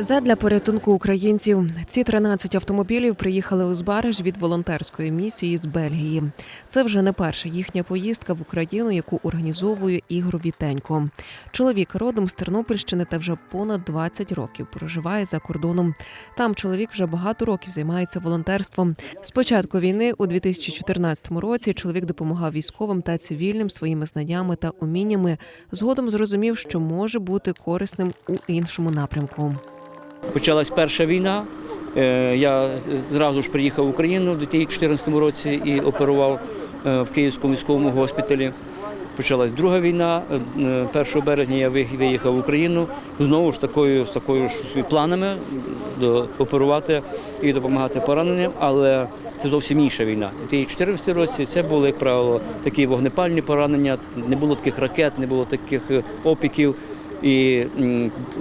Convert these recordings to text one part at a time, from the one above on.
Задля порятунку українців ці 13 автомобілів приїхали у Збареж від волонтерської місії з Бельгії. Це вже не перша їхня поїздка в Україну, яку організовує Ігор Вітенько. Чоловік родом з Тернопільщини та вже понад 20 років проживає за кордоном. Там чоловік вже багато років займається волонтерством. З початку війни у 2014 році чоловік допомагав військовим та цивільним своїми знаннями та уміннями. Згодом зрозумів, що може бути корисним у іншому напрямку. Почалась перша війна. Е, Я зразу ж приїхав в Україну в 2014 році і оперував е, в Київському військовому госпіталі. Почалась друга війна. Е, 1 березня я виїхав в Україну знову ж такою з такою ж планами оперувати і допомагати пораненим, але це зовсім інша війна. У 2014 році це були, як правило, такі вогнепальні поранення, не було таких ракет, не було таких е, опіків, і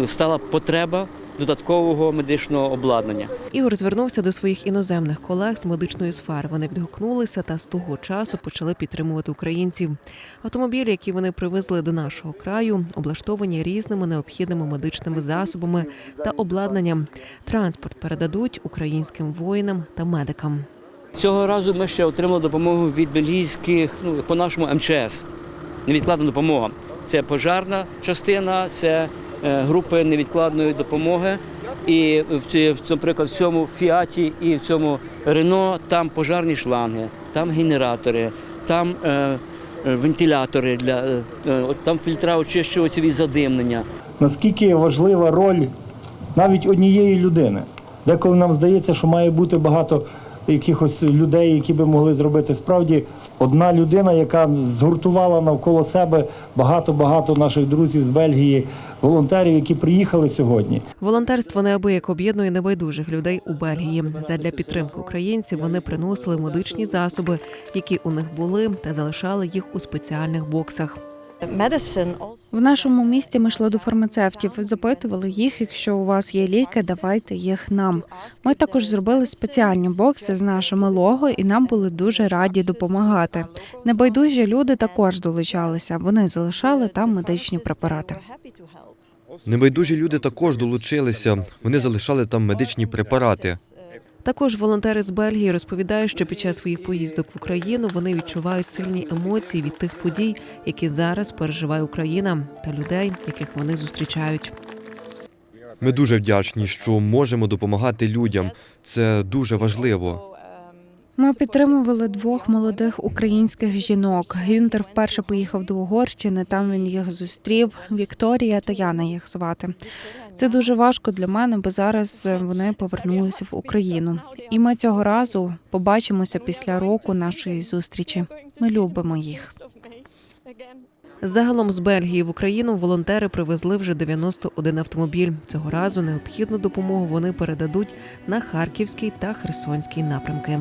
стала потреба додаткового медичного обладнання. Ігор звернувся до своїх іноземних колег з медичної сфери. Вони відгукнулися та з того часу почали підтримувати українців. Автомобілі, які вони привезли до нашого краю, облаштовані різними необхідними медичними засобами та обладнанням. Транспорт передадуть українським воїнам та медикам. Цього разу ми ще отримали допомогу від бельгійських, ну по-нашому МЧС. Невідкладна допомога. Це пожарна частина, це групи невідкладної допомоги. І в, наприклад, в цьому фіаті і в цьому Рено там пожарні шланги, там генератори, там е, е, вентилятори для е, е, там фільтра очищувачів і задимнення. наскільки важлива роль навіть однієї людини. Деколи нам здається, що має бути багато якихось людей, які би могли зробити справді одна людина, яка згуртувала навколо себе багато-багато наших друзів з Бельгії, волонтерів, які приїхали сьогодні. Волонтерство неабияк об'єднує небайдужих людей у Бельгії. Задля підтримки українців вони приносили медичні засоби, які у них були, та залишали їх у спеціальних боксах. В нашому місті ми йшли до фармацевтів, запитували їх, якщо у вас є ліки, давайте їх нам. Ми також зробили спеціальні бокси з нашими лого, і нам були дуже раді допомагати. Небайдужі люди також долучалися. Вони залишали там медичні препарати. Небайдужі люди також долучилися. Вони залишали там медичні препарати. Також волонтери з Бельгії розповідають, що під час своїх поїздок в Україну вони відчувають сильні емоції від тих подій, які зараз переживає Україна, та людей, яких вони зустрічають. Ми дуже вдячні, що можемо допомагати людям. Це дуже важливо. Ми підтримували двох молодих українських жінок. Гюнтер вперше поїхав до Угорщини. Там він їх зустрів. Вікторія та Яна їх звати. Це дуже важко для мене, бо зараз вони повернулися в Україну. І ми цього разу побачимося після року нашої зустрічі. Ми любимо їх. Загалом з Бельгії в Україну волонтери привезли вже 91 автомобіль. Цього разу необхідну допомогу вони передадуть на Харківський та Херсонський напрямки.